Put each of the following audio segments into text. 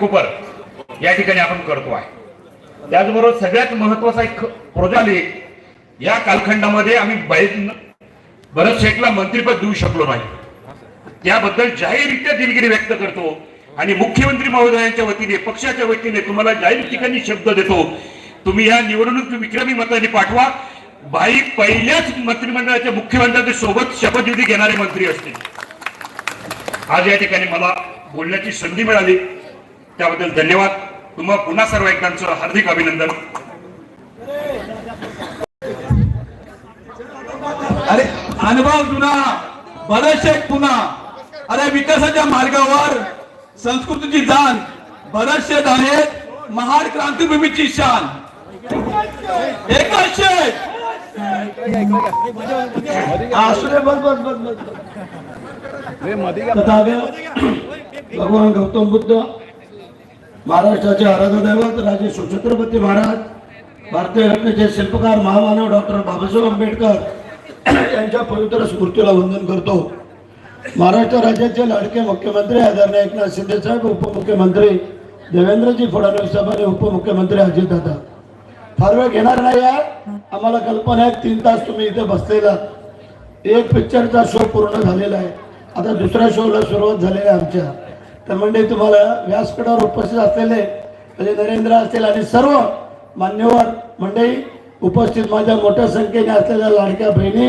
Cooper या ठिकाणी आपण करतो आहे. त्याचबरोबर सगळ्यात महत्त्वाचा एक प्रोजेक्ट या कालखंडामध्ये आम्ही भरत शेठला मंत्रीपद देऊ शकलो नाही. त्याबद्दल जाहीररित्या दिलगिरी व्यक्त करतो. आणि मुख्यमंत्री महोदयांच्या वतीने पक्षाच्या वतीने तुम्हाला जाहीर ठिकाणी शब्द देतो. तुम्ही या निवडणूक विक्रमी मताने पाठवा. भाई पहिल्याच मंत्रिमंडळाच्या मुख्यमंत्र्यांच्या सोबत शपथविधी घेणारे मंत्री असतील. आज या ठिकाणी मला बोलण्याची संधी मिळाली. त्याबद्दल धन्यवाद. तुम्हा पुन्हा सर्व एकदांचं हार्दिक अभिनंदन. अरे अनुभव जुना बरेचसे पुन्हा. अरे विकासाच्या मार्गावर संस्कृतीची जाण बरेचसे आहेत महान क्रांतीभूमीची शान. एकच भगवान गौतम बुद्ध महाराष्ट्राचे आराध्य दैवत राजे सुछत्रपती महाराज भारतीय घटनेचे शिल्पकार महामानव डॉक्टर बाबासाहेब आंबेडकर यांच्या पवित्र स्मृतीला वंदन करतो. महाराष्ट्र राज्याचे लाडके मुख्यमंत्री आदरणीय एकनाथ शिंदे साहेब उपमुख्यमंत्री देवेंद्रजी फडणवीस साहेब आणि उपमुख्यमंत्री अजितदादा फार वेळ घेणार नाही या आम्हाला कल्पना आहे तीन तास तुम्ही इथे बसलेला. एक पिक्चरचा शो पूर्ण झालेला आहे. आता दुसऱ्या शोला सुरुवात झालेली आहे आमच्या. तर म्हणजे तुम्हाला व्यासपीठावर उपस्थित असलेले म्हणजे नरेंद्र असतील आणि सर्व मान्यवर मंडळी उपस्थित माझ्या मोठ्या संख्येने असलेल्या लाडक्या बहिणी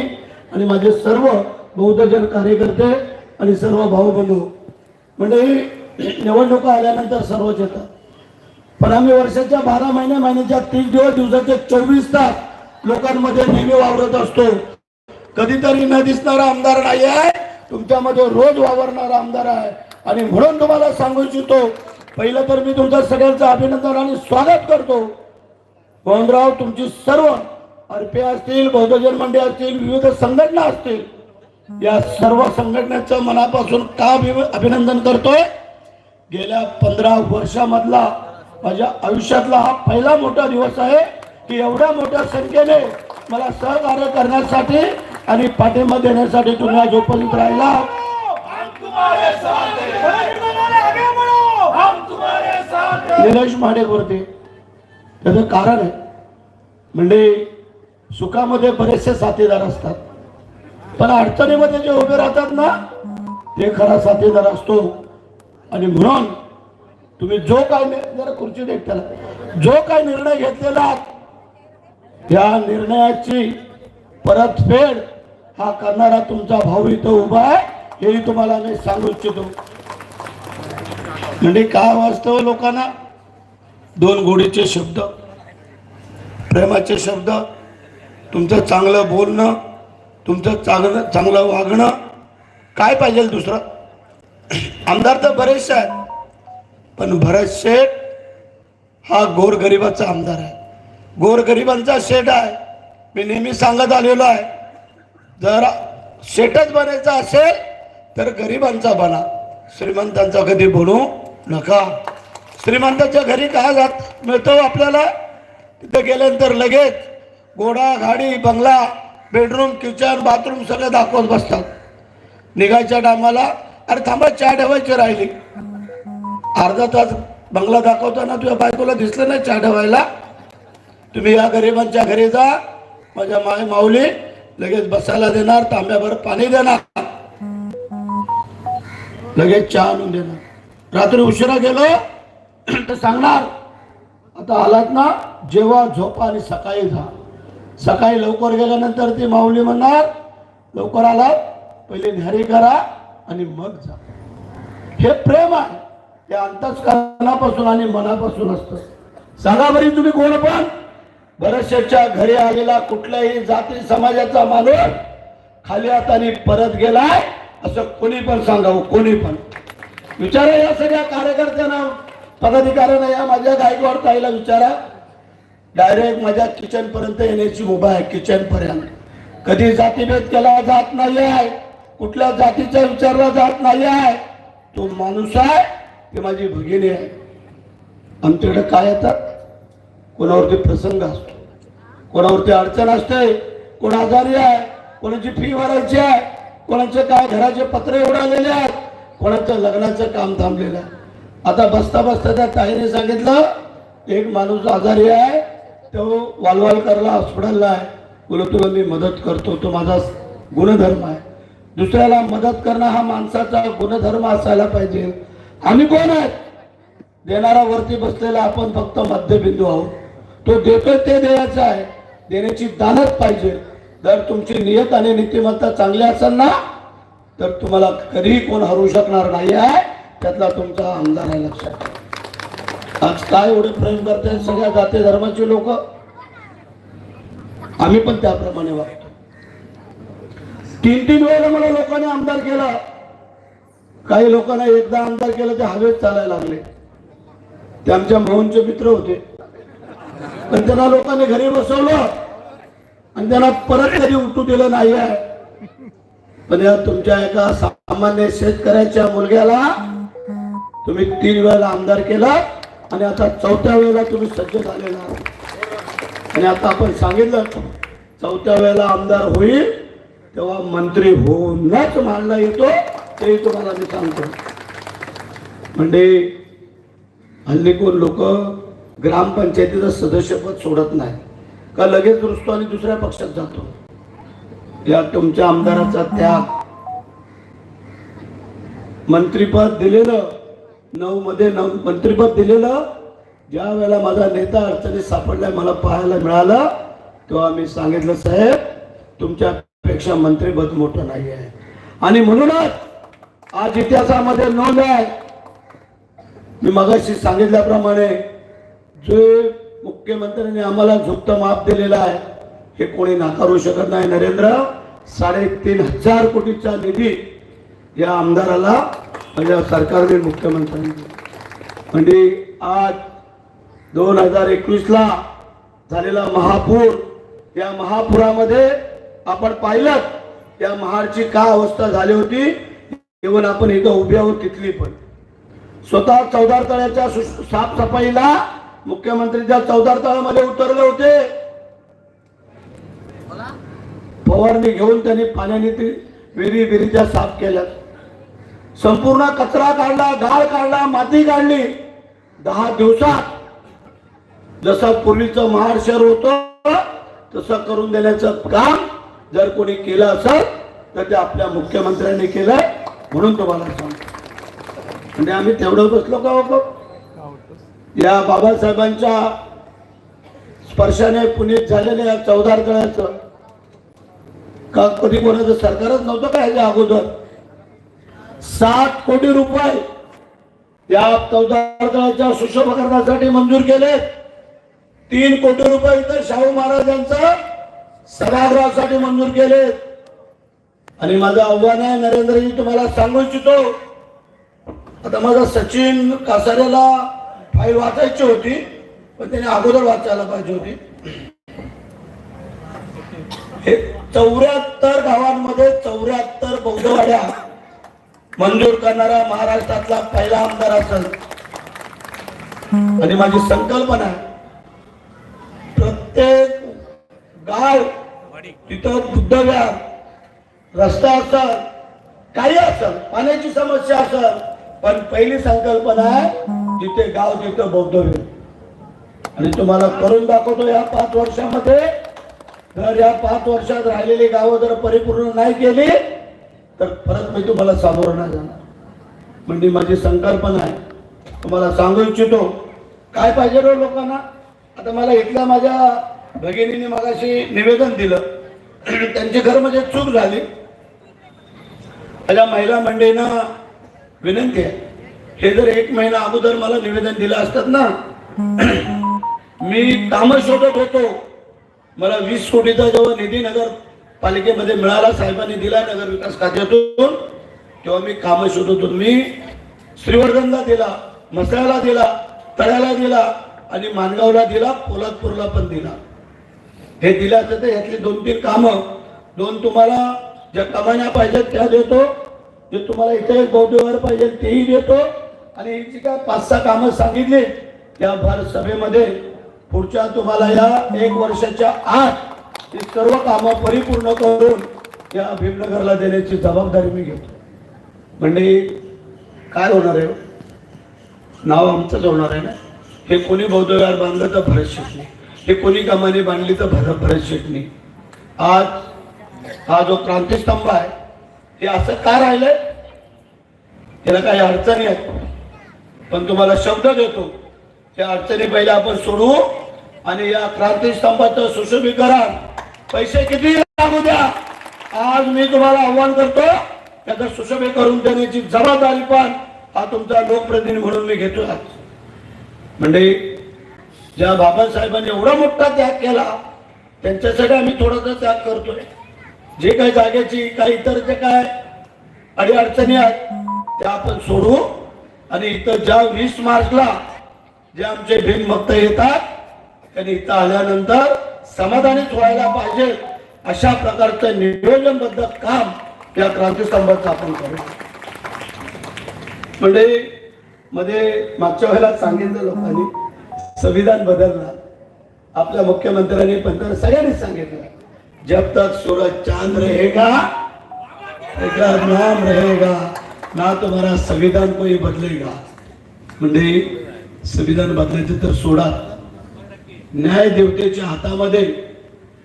आणि माझे सर्व बहुधजन कार्यकर्ते आणि सर्व भाऊबंधू. मंडळी निवडणुका आल्यानंतर सर्वच येतात पण आम्ही वर्षाच्या बारा महिन्या महिन्याच्या तीस दिवस दिवसाचे चोवीस तास लोकांमध्ये नेहमी वावरत असतो. कधीतरी न दिसणारा आमदार नाही आहे तुमच्यामध्ये रोज वावरणारा आमदार आहे. आणि म्हणून तुम्हाला सांगू इच्छितो पहिलं तर मी तुमचं सगळ्यांचं अभिनंदन आणि स्वागत करतो. मोहनराव तुमची सर्व अर्पे असतील बौद्धजन मंडळी असतील विविध संघटना असतील या सर्व संघटनेचं मनापासून का अभिनंदन करतोय? गेल्या पंधरा वर्षामधला माझ्या आयुष्यातला हा पहिला मोठा दिवस आहे की एवढ्या मोठ्या संख्येने मला सहकार्य करण्यासाठी आणि पाठिंबा देण्यासाठी तुम्ही आज उपस्थित राहिला निलेश माडेवरती त्याचं कारण आहे. म्हणजे सुखामध्ये बरेचसे साथीदार असतात. पण अडचणीमध्ये जे उभे राहतात ना ते खरा साथीदार असतो. आणि म्हणून तुम्ही जो काय जरा खुर्ची देत त्याला. जो काय निर्णय घेतलेला त्या निर्णयाची परतफेड हा करणारा तुमचा भाऊ इथं उभा आहे. हेही तुम्हाला मी सांगू इच्छितो. म्हणजे काय वास्तव लोकांना? दोन गोडीचे शब्द प्रेमाचे शब्द तुमचं चांगलं बोलणं तुमचं चांगलं चांगलं वागणं काय पाहिजे दुसरं? आमदार तर बरेचसे आहेत पण भरत शेठ हा गोरगरिबाचा आमदार आहे. गोरगरिबांचा शेठ आहे. मी नेहमी सांगत आलेलो आहे जर शेठच बनायचा असेल तर गरिबांचा बना. श्रीमंतांचा कधी बनू नका. श्रीमंताच्या घरी काय जात मिळतो आपल्याला? तिथं गेल्यानंतर लगेच घोडा गाडी बंगला बेडरूम किचन बाथरूम सगळं दाखवत बसतात. निघायच्या टायमाला अरे थांबा चहा ठेवायची राहिली. अर्धा तास बंगला दाखवताना तुझ्या बायकोला दिसलं नाही चहा ठेवायला? तुम्ही या गरिबांच्या घरी जा. माझ्या माय माऊली लगेच बसायला देणार तांब्याभर पाणी देणार. लगेच चहा आणून देणार. रात्री उशिरा गेलो तर सांगणार आता आलात ना जेव्हा झोपा आणि सकाळी जा. सकाळी लवकर गेल्यानंतर ती माऊली म्हणणार लवकर आलात पहिले न्यारी करा आणि मग जा. हे प्रेम आहे. ते अंतस्करणापासून आणि मनापासून असतं. सांगा बरी तुम्ही कोण पण? बरेचशाच्या घरी आलेला कुठल्याही जाती समाजाचा माणूस खाली हाताने परत गेलाय असं कोणी पण सांगावं कोणी पण. विचारा या सगळ्या कार्यकर्त्यांना पदाधिकाऱ्यांना या माझ्या गायकवाड ताईला विचारा. डायरेक्ट माझ्या किचन पर्यंत येण्याची उभा आहे किचन पर्यंत. कधी जातीभेद केला जात नाही आहे कुठल्या जातीचा विचारला जात नाही आहे तो माणूस आहे ती माझी भगिनी आहे. आमच्याकडे काय येतात कोणावरती प्रसंग असतो. कोणावरती अडचण असते कोण आजारी आहे कोणाची फी भरायची आहे कोणाचे काय घराचे पत्रे उडालेले आहेत कोणाचं लग्नाचं काम थांबलेलं आहे. आता बसता बसता त्या ताईने सांगितलं एक माणूस आजारी आहे तो वालवालकरला हॉस्पिटलला आहे. बोलो तुला मी मदत करतो तो माझा गुणधर्म आहे. दुसऱ्याला मदत करणं हा माणसाचा गुणधर्म असायला पाहिजे. आम्ही कोण आहेत? देणारा वरती बसलेला आपण फक्त मध्यबिंदू आहोत. तो देतोय ते द्यायचं आहे. देण्याची दानच पाहिजे. जर तुमची नियत आणि नीतिमत्ता चांगली असेल ना तर तुम्हाला कधीही कोण हरू शकणार नाही आहे त्यातला तुमचा आमदार आहे लक्षात ठेवा. आज काय एवढे प्रेम करते सगळ्या जाती धर्माचे लोक? आम्ही पण त्याप्रमाणे वागतो. तीन तीन वेळेला मला लोकांनी आमदार केला. काही लोकांना एकदा आमदार केलं ते हवेत चालायला लागले. ते आमच्या मोहनचे मित्र होते. पण त्यांना लोकांनी घरी बसवलं. आणि त्यांना परत कधी उठू दिलं नाही आहे पण या तुमच्या एका सामान्य शेतकऱ्याच्या मुलग्याला तुम्ही तीन वेळेला आमदार केला आणि आता चौथ्या वेळेला तुम्ही सज्ज झालेला आणि आता आपण सांगितलं चौथ्या वेळेला आमदार होईल तेव्हा मंत्री होऊनच मानला येतो तेही तुम्हाला मी सांगतो. म्हणजे हल्ली कोण लोक ग्रामपंचायतीचं सदस्यपद सोडत नाही का लगेच रुजतो आणि दुसऱ्या पक्षात जातो? या तुमच्या आमदाराचा त्याग. मंत्रीपद दिलेलं नऊ मध्ये नऊ मंत्रीपद दिलेलं ज्या वेळेला माझा नेता अडचणीत सापडलाय मला पाहायला मिळालं तेव्हा मी सांगितलं साहेब तुमच्यापेक्षा मंत्रीपद मोठं नाही आहे. आणि म्हणूनच आज इतिहासामध्ये नोंद आहे. मी मगाशी सांगितल्याप्रमाणे जे मुख्यमंत्र्यांनी आम्हाला झुकत माप दिलेला आहे. हे कोणी नाकारू शकत नाही. नरेंद्र साडेतीन हजार कोटीचा निधी या आमदाराला म्हणजे सरकारने मुख्यमंत्र्यांनी म्हणजे आज दोन हजार एकवीसला झालेला महापूर या महापुरामध्ये आपण पाहिलं त्या महाडची काय अवस्था झाली होती? इव्हन आपण इथं उभी आहोत तिथली पण. स्वतः चौदार तळ्याच्या साफसफाईला साफसफाईला मुख्यमंत्रीच्या चौदार तळ्यामध्ये उतरले होते फवारणी घेऊन त्यांनी पाण्याने ती विहिरी विहिरीच्या साफ केल्या. संपूर्ण कचरा काढला गाळ काढला माती काढली. दहा दिवसात जसं पूर्वीचं महाड शहर होतं तसं करून देण्याचं काम जर कोणी केलं असेल तर ते आपल्या मुख्यमंत्र्यांनी केलंय. म्हणून तुम्हाला सांगतो. म्हणजे आम्ही तेवढं बसलो का हो? या बाबासाहेबांच्या स्पर्शाने पुनीत झालेल्या या चौदार तळ्याचं का कधी कोणाचं सरकारच नव्हतं का ह्याच्या अगोदर? सात कोटी रुपये या चौदार तळ्याच्या सुशोभकरणासाठी मंजूर केले. तीन कोटी रुपये इतर शाहू महाराजांचं सभागृहासाठी मंजूर केले. आणि माझं आव्हान आहे नरेंद्रजी तुम्हाला सांगू इच्छितो. आता माझा सचिन कासाऱ्याला फाईल वाचायची होती पण त्याने अगोदर वाचायला पाहिजे होती. हे चौऱ्याहत्तर गावांमध्ये चौऱ्याहत्तर बौद्धवाड्या मंजूर करणारा महाराष्ट्रातला पहिला आमदार असेल. आणि माझी संकल्पना आहे प्रत्येक गाव तिथं बुद्धविहार रस्ता असल काही असल पाण्याची समस्या असल पण पहिली संकल्पना आहे जिथे गाव तिथं बौद्ध विहार आणि तुम्हाला करून दाखवतो या पाच वर्षामध्ये. जर या पाच वर्षात राहिलेली गावं जर परिपूर्ण नाही केली तर परत मी तुम्हाला सामोरं नाही जाणार. म्हणजे माझी संकल्पना आहे. तुम्हाला सांगू इच्छितो काय पाहिजे रो लोकांना? आता मला इथल्या माझ्या भगिनीने मगाशी निवेदन दिलं. त्यांची घर म्हणजे चूक झाली. माझ्या महिला मंडळीनं विनंती आहे. हे जर एक महिना अगोदर मला निवेदन दिलं असतात ना मी कामं शोधत होतो. मला वीस कोटीचा जेव्हा निधी नगर पालिकेमध्ये मिळाला साहेबांनी दिला नगर विकास खात्यातून तेव्हा मी कामं शोधत होतो. मी श्रीवर्धनला दिला मसळ्याला दिला तळ्याला दिला आणि मानगावला दिला पोलादपूरला पण दिला. हे दिलं असतं तर यातली दोन तीन कामं दोन तुम्हाला ज्या कमान्या पाहिजेत त्या देतो जे तुम्हाला इथे एक पाहिजे तेही देतो. आणि जी काय पाच सहा कामं सांगितली त्या भारत सभेमध्ये पुढच्या तुम्हाला या एक वर्षाच्या आत ही सर्व कामं परिपूर्ण करून या भीमनगरला देण्याची जबाबदारी मी घेतो. म्हणजे काय होणार आहे हो? नाव आमचंच होणार आहे ना? हे कोणी बौद्धविहार बांधलं तर भरत शेटणी हे कोणी कमानी बांधली तर भरत भरत शेटणी आज हा जो क्रांतीस्तंभ आहे हे असं का राहिलंय? त्याला काही अडचणी आहेत? पण तुम्हाला शब्द देतो. त्या अडचणी पहिले आपण सोडू आणि या क्रांतीस्तंभाचं सुशोभीकरण. पैसे किती लागू द्या. आज मी तुम्हाला आव्हान करतो त्याचं सुशोभी करून देण्याची जबाबदारी पण हा तुमचा लोकप्रतिनिधी म्हणून मी घेतो. आज म्हणजे ज्या बाबासाहेबांनी एवढा मोठा त्याग केला त्यांच्यासाठी आम्ही थोडासा त्याग करतोय. जे काही जागेची काही इतर जे काय अडी अडचणी आहेत त्या आपण सोडू. आणि इथं ज्या वीस मार्चला जे आमचे भीमभक्त येतात त्यांनी इथं आल्यानंतर समाधानीच व्हायला पाहिजे अशा प्रकारचं नियोजनबद्ध काम या क्रांतीस्तंभाचं आपण करू. म्हणजे मध्ये मागच्या वेळेला सांगितलं लोकांनी संविधान बदलला आपल्या मुख्यमंत्र्यांनी पंतप्रधान सगळ्यांनी सांगितलं. जब तक सूरज चांद रहेगा नाम रहेगा. ना तुम्हाला संविधान कोणी बदलेगा म्हणजे संविधान बदलायचं तर सोडा. न्याय देवतेच्या हातामध्ये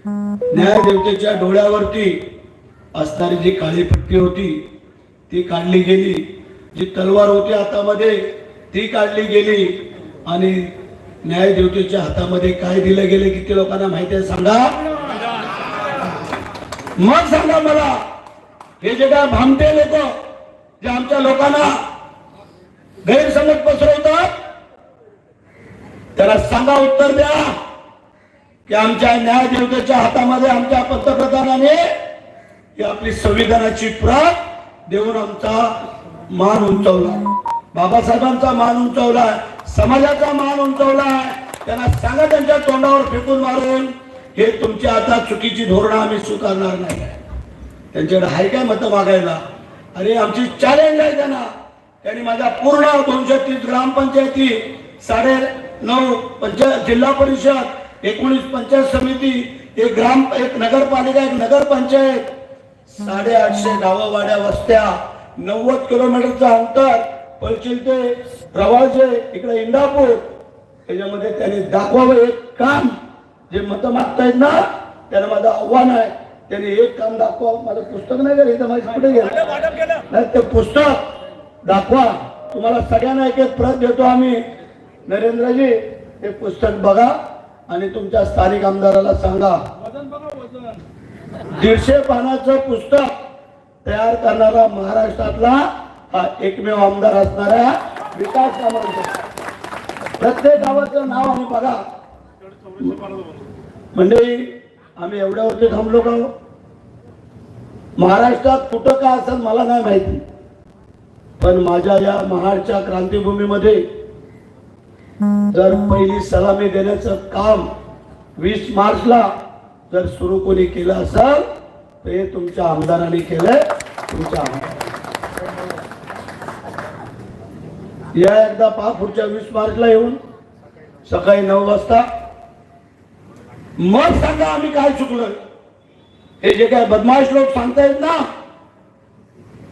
न्याय देवतेच्या डोळ्यावरती असणारी जी काळी पट्टी होती ती काढली गेली. जी तलवार होती हातामध्ये ती काढली गेली. आणि न्याय देवतेच्या हातामध्ये काय दिलं गेलं किती लोकांना माहिती आहे सांगा? मग सांगा मला. हे जे काय भामटे लोक. जे आमच्या लोकांना गैरसमज पसरवतात त्याला सांगा उत्तर द्या. की आमच्या न्याय देवतेच्या हातामध्ये आमच्या पंतप्रधानाने ही आपली संविधानाची प्रत देऊन आमचा मान उंचावला. बाबासाहेबांचा मान उंचावलाय समाजाचा मान उंचावलाय त्यांना सांगा त्यांच्या तोंडावर फेकून मारून हे तुमची आता चुकीची धोरणं आम्ही स्वीकारणार नाही. त्यांच्याकडे हाय काय मतं मागायला? अरे आमची चॅलेंज आहे त्यांना. त्यांनी माझ्या पूर्ण दोनशे तीस ग्रामपंचायती साडे नऊ पंचायत जिल्हा परिषद एकोणीस पंचायत समिती एक ग्राम एक नगरपालिका एक नगरपंचायत साडेआठशे गावावाड्या वस्त्या नव्वद किलोमीटरचं अंतर पळचिल ते प्रवाळचे इकडे इंदापूर. त्याच्यामध्ये त्यांनी दाखवावं एक काम जे मतं मागतायत ना त्याला माझं आव्हान आहे. त्यांनी एक काम दाखवा. माझं पुस्तक नाही गेलं इथं माझं पुढे गेलं? नाही ते पुस्तक दाखवा. तुम्हाला सगळ्यांना एक एक प्रत देतो आम्ही. नरेंद्रजी हे पुस्तक बघा आणि तुमच्या स्थानिक आमदाराला सांगा. दीडशे पानाचं पुस्तक तयार करणारा महाराष्ट्रातला हा एकमेव आमदार असणारा विकास कामांचा प्रत्येक गावाचं नाव आम्ही बघा. म्हणजे आम्ही एवढ्यावरती थांबलो का हो? महाराष्ट्रात कुठं का असेल मला नाही माहिती. पण माझ्या या महाडच्या क्रांतीभूमीमध्ये जर पहिली सलामी देण्याचं काम वीस मार्चला जर सुरू कोणी केलं असेल तर हे तुमच्या आमदारांनी केलंय. तुमच्या आमदार या एकदा पहा पुढच्या वीस मार्चला येऊन. सकाळी नऊ वाजता. मग सांगा आम्ही काय चुकलोय. हे जे काय बदमाश लोक सांगतायत ना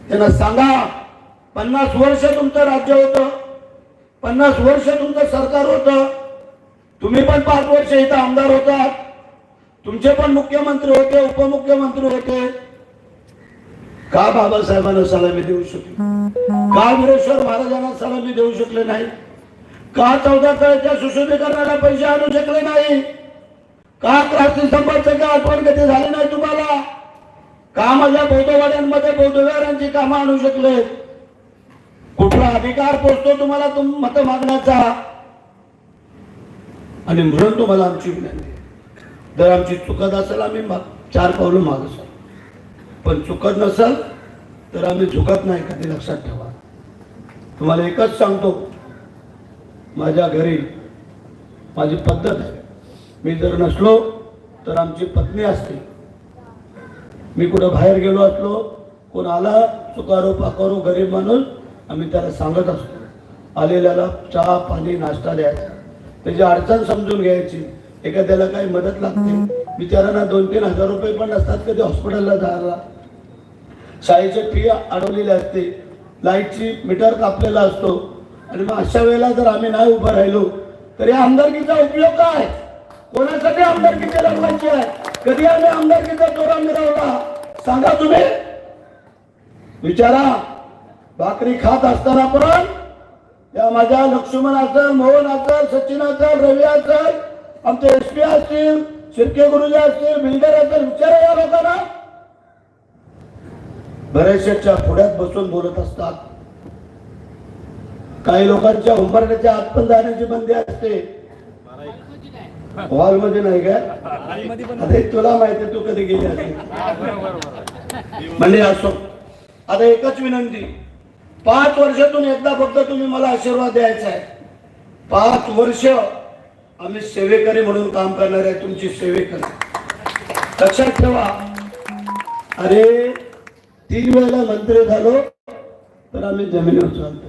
त्यांना सांगा पन्नास वर्ष तुमचं राज्य होतं पन्नास वर्ष तुमचं सरकार होतं तुम्ही पण पाच वर्ष इथं आमदार होता तुमचे पण मुख्यमंत्री होते उपमुख्यमंत्री होते. का बाबासाहेबांना सलामी देऊ शकले? का वीरेश्वर महाराजांना सलामी देऊ शकले नाही? का चौदा तळ्याच्या सुशोभीकरणाला पैसे आणू शकले नाही? का क्रांती स्तंभाचं का आठवण कधी झाली नाही तुम्हाला? का माझ्या बौद्धवाड्यांमध्ये बौद्धविहारांची कामं आणू शकले? कुठला अधिकार पोचतो तुम्हाला तुम मत मागण्याचा? आणि म्हणून तुम्हाला आमची विनंती जर आमची चुकत असेल आम्ही चार पावलं माग असाल पण चुकत नसेल तर आम्ही झुकत नाही कधी लक्षात ठेवा. तुम्हाला एकच सांगतो. माझ्या घरी माझी पद्धत आहे. मी जर नसलो तर आमची पत्नी असते. मी कुठं बाहेर गेलो असलो कोण आला चुकारो पाकारो गरीब माणूस आम्ही त्याला सांगत असतो. आलेल्याला चहा पाणी नाश्ता द्यायचा. त्याची अडचण समजून घ्यायची. एखाद्याला काही मदत लागते. बिचारांना दोन तीन हजार रुपये पण असतात कधी हॉस्पिटलला जायला. शाळेची फी अडवलेली असते. लाईटची मीटर कापलेला असतो. आणि मग अशा वेळेला जर आम्ही नाही उभं राहिलो तर या आमदारकीचा उपयोग काय? कोणासाठी आमदारकीची लढवायची आहे? कधी आम्ही आमदारकीचा चोरा मिळवला सांगा तुम्ही. विचारा. भाकरी खात असताना पण या माझ्या लक्ष्मण असेल मोहन असेल सचिन असेल रवी असेल आमचे एस पी असतील शिर्के गुरुजी असतील बिल्डर असेल विचारा या लोकांना. बरेचशाच्या पुढ्यात बसून बोलत असतात. काही लोकांच्या उंबरण्याच्या आत पण जाण्याची बंदी असते. हॉलमध्ये नाही का? अरे तुला माहिती तू कधी गेली असते म्हणजे असो. आता एकच विनंती. पाच वर्षातून एकदा फक्त तुम्ही मला आशीर्वाद द्यायचा आहे. पाच वर्ष आम्ही सेवेकरी म्हणून काम करणार आहे तुमची सेवेकरी. लक्षात ठेवा. अरे तीन वेळेला मंत्री झालो तर आम्ही जमिनीवर चालतो.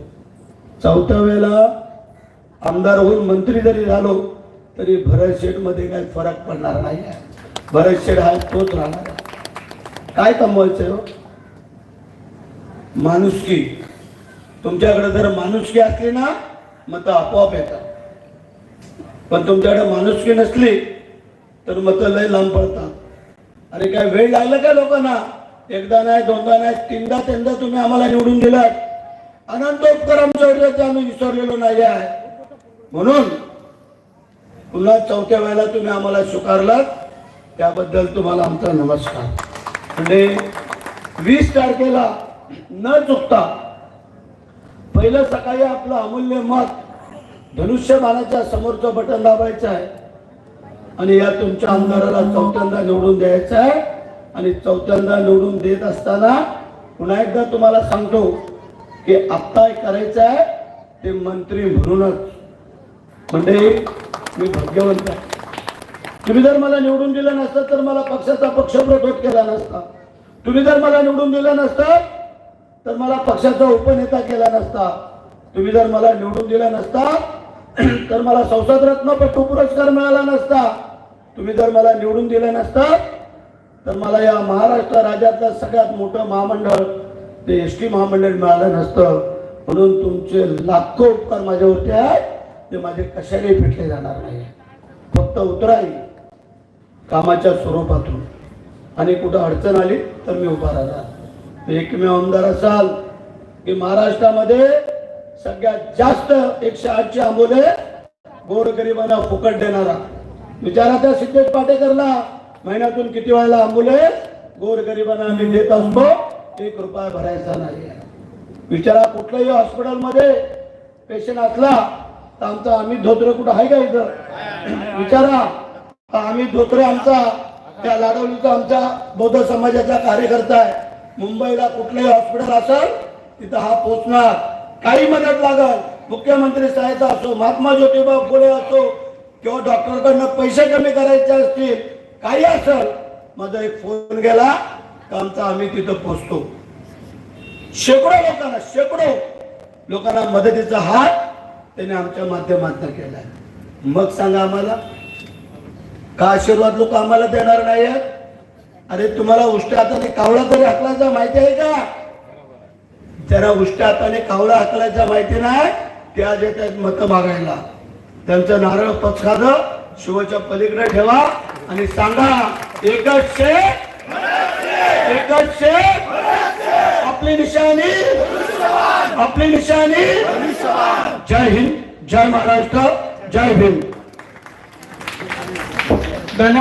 चौथ्या वेळेला आमदार होऊन मंत्री जरी झालो तरी भरत शेठमध्ये काही फरक पडणार नाही. भरत शेठ हा तोच राहणार आहे. काय कमवायचं हो? माणुसकी. तुमच्याकडे जर माणुसकी असली ना मत आपोआप येतात. पण तुमच्याकडे माणुसकी नसली तर मत लय लांब पडतात. अरे काय वेळ लागला का लोकांना? एकदा नाही दोनदा नाही तीनदा तीनदा तुम्ही आम्हाला निवडून दिलात. अनंत उपकार आमच्या आम्ही विसरलेलो नाही आहे. म्हणून पुन्हा चौथ्या वेळेला तुम्ही आम्हाला स्वीकारलात त्याबद्दल तुम्हाला आमचा नमस्कार. म्हणजे वीस तारखेला न चुकता पहिलं सकाळी आपलं अमूल्य मत धनुष्यबाणाच्या समोरचं बटन दाबायचं आहे आणि या तुमच्या आमदाराला चौथ्यांदा निवडून द्यायचं आहे. आणि चौथ्यांदा निवडून देत असताना पुन्हा एकदा तुम्हाला सांगतो की आत्ता करायचं आहे ते मंत्री म्हणूनच. म्हणजे मी भाग्यवंत आहे. तुम्ही जर मला निवडून दिलं नसतं तर मला पक्षाचा पक्ष प्रकट केला नसता. तुम्ही जर मला निवडून दिलं नसतं तर मला पक्षाचा उपनेता केला नसता. तुम्ही जर मला निवडून दिला नसता तर मला संसद रत्न पट्टू पुरस्कार मिळाला नसता. तुम्ही जर मला निवडून दिलं नसतं तर मला या महाराष्ट्र राज्यातलं सगळ्यात मोठं महामंडळ ते एस टी महामंडळ मिळालं नसतं. म्हणून तुमचे लाखो उपकार माझ्यावरती आहेत. ते माझे कशाने फिटले जाणार नाही. फक्त उतराई कामाच्या स्वरूपातून. आणि कुठं अडचण आली तर मी उभा राहणार. एकमेव आमदार असाल की महाराष्ट्रामध्ये सगळ्यात जास्त एकशे आठची आंबोले गोरगरिबांना फुकट देणारा. विचारा त्या सिद्धेश पाटेकरला महिन्यातून किती वेळेला आंबोले गोरगरिबांना आम्ही देत असतो? एक रुपया भरायचा नाही. विचारा कुठल्याही हॉस्पिटलमध्ये पेशंट असला तर आमचा अमित धोत्र कुठं आहे का इथं? विचारा. आम्ही धोत्रे आमचा त्या लाडवलीचा आमचा बौद्ध समाजाचा कार्यकर्ता आहे. मुंबईला कुठलंही हॉस्पिटल असेल तिथं हा पोचणार. काही मदत लागल मुख्यमंत्री सहायता असो महात्मा ज्योतिबा फुले असो किंवा डॉक्टरकडनं पैसे कमी करायचे असतील काही असेल माझा एक फोन गेला तर आमचा आम्ही तिथं पोचतो. शेकडो लोकांना शेकडो लोकांना मदतीचा हात त्याने आमच्या माध्यमातून केलाय. मग सांगा आम्हाला का आशीर्वाद लोक आम्हाला देणार नाही अरे तुम्हाला उष्ट्या हाताने कावळा तरी हाकलायचा माहिती आहे का? ज्यांना उष्ट्या हाताने कावळा हाकलायचा माहिती नाही त्या आज त्यात मत मागायला. त्यांचं नारळ पक्षाद शिवच्या पलीकडे ठेवा आणि सांगा एकच एकच आपली निशाणी आपली निशाणी? जय हिंद जय महाराष्ट्र जय भीम. धन्यवाद!